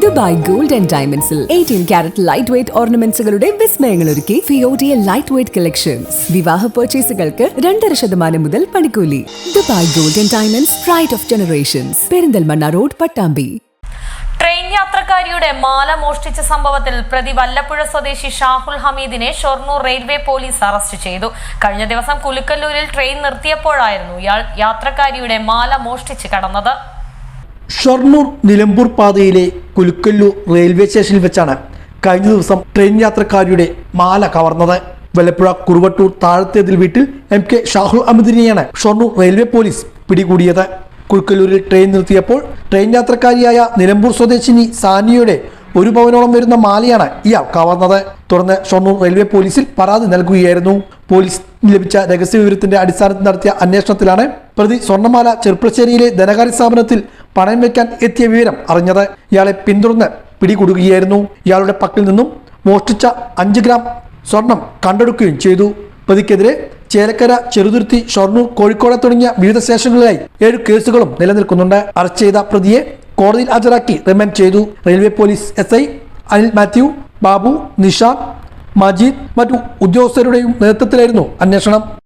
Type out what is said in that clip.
Dubai gold and ഡയമണ്ട്സിൽ eighteen carat light weight ഓർണമെന്റ്സുകളുടെ വിസ്മയങ്ങൾ ഒരുക്കി ഫിയോഡിയ ലൈറ്റ് വെയ്റ്റ് കളക്ഷൻസ് വിവാഹ പർച്ചേസുകൾക്ക് രണ്ടര ശതമാനം മുതൽ പണിക്കൂലി. Dubai gold and diamonds pride of generations Perinthalmanna road Pattambi. Train യാത്രക്കാരിയുടെ മാല മോഷ്ടിച്ച സംഭവത്തിൽ പ്രതി വല്ലപ്പുഴ സ്വദേശി ഷാഹുൽ ഹമീദിനെ ഷൊർണൂർ റെയിൽവേ പോലീസ് അറസ്റ്റ് ചെയ്തു. കഴിഞ്ഞ ദിവസം കുലുക്കല്ലൂരിൽ ട്രെയിൻ നിർത്തിയപ്പോഴായിരുന്നു ഇയാൾ യാത്രക്കാരിയുടെ മാല മോഷ്ടിച്ച് കടന്നത്. ഷൊർണൂർ നിലമ്പൂർ പാതയിലെ കുലുക്കല്ലൂർ റെയിൽവേ സ്റ്റേഷനിൽ വെച്ചാണ് കഴിഞ്ഞ ദിവസം ട്രെയിൻ യാത്രക്കാരിയുടെ മാല കവർന്നത്. വല്ലപ്പുഴ കുറുവട്ടൂർ താഴത്തേതിൽ വീട്ടിൽ എം കെ ഷാഹുൽ അഹമ്മദിനെയാണ് ഷൊർണൂർ റെയിൽവേ പോലീസ് പിടികൂടിയത്. കുൽക്കല്ലൂരിൽ ട്രെയിൻ നിർത്തിയപ്പോൾ ട്രെയിൻ യാത്രക്കാരിയായ നിലമ്പൂർ സ്വദേശിനി സാനിയുടെ ഒരു പവനോളം വരുന്ന മാലയാണ് ഇയാൾ കവർന്നത്. തുടർന്ന് ഷൊർണൂർ റെയിൽവേ പോലീസിൽ പരാതി നൽകുകയായിരുന്നു. പോലീസ് ലഭിച്ച രഹസ്യ വിവരത്തിന്റെ അടിസ്ഥാനത്തിൽ നടത്തിയ അന്വേഷണത്തിലാണ് പ്രതി സ്വർണമാല ചെറുപ്പശ്ശേരിയിലെ ധനകാര്യ സ്ഥാപനത്തിൽ പണയം വയ്ക്കാൻ എത്തിയ വിവരം അറിഞ്ഞത്. ഇയാളെ പിന്തുടർന്ന് പിടികൂടുകയായിരുന്നു. ഇയാളുടെ പക്കൽ നിന്നും മോഷ്ടിച്ച അഞ്ച് ഗ്രാം സ്വർണം കണ്ടെടുക്കുകയും ചെയ്തു. പ്രതിക്കെതിരെ ചേലക്കര ചെറുതുരുത്തി ഷൊർണൂർ കോഴിക്കോട് തുടങ്ങിയ വിവിധ സ്റ്റേഷനുകളിലായി ഏഴ് കേസുകളും നിലനിൽക്കുന്നുണ്ട്. അറസ്റ്റ് ചെയ്ത പ്രതിയെ കോടതിയിൽ ഹാജരാക്കി റിമാൻഡ് ചെയ്തു. Railway police S Anil Mathew Babu Nishan Majeed മറ്റു ഉദ്യോഗസ്ഥരുടെയും നേതൃത്വത്തിലായിരുന്നു അന്വേഷണം.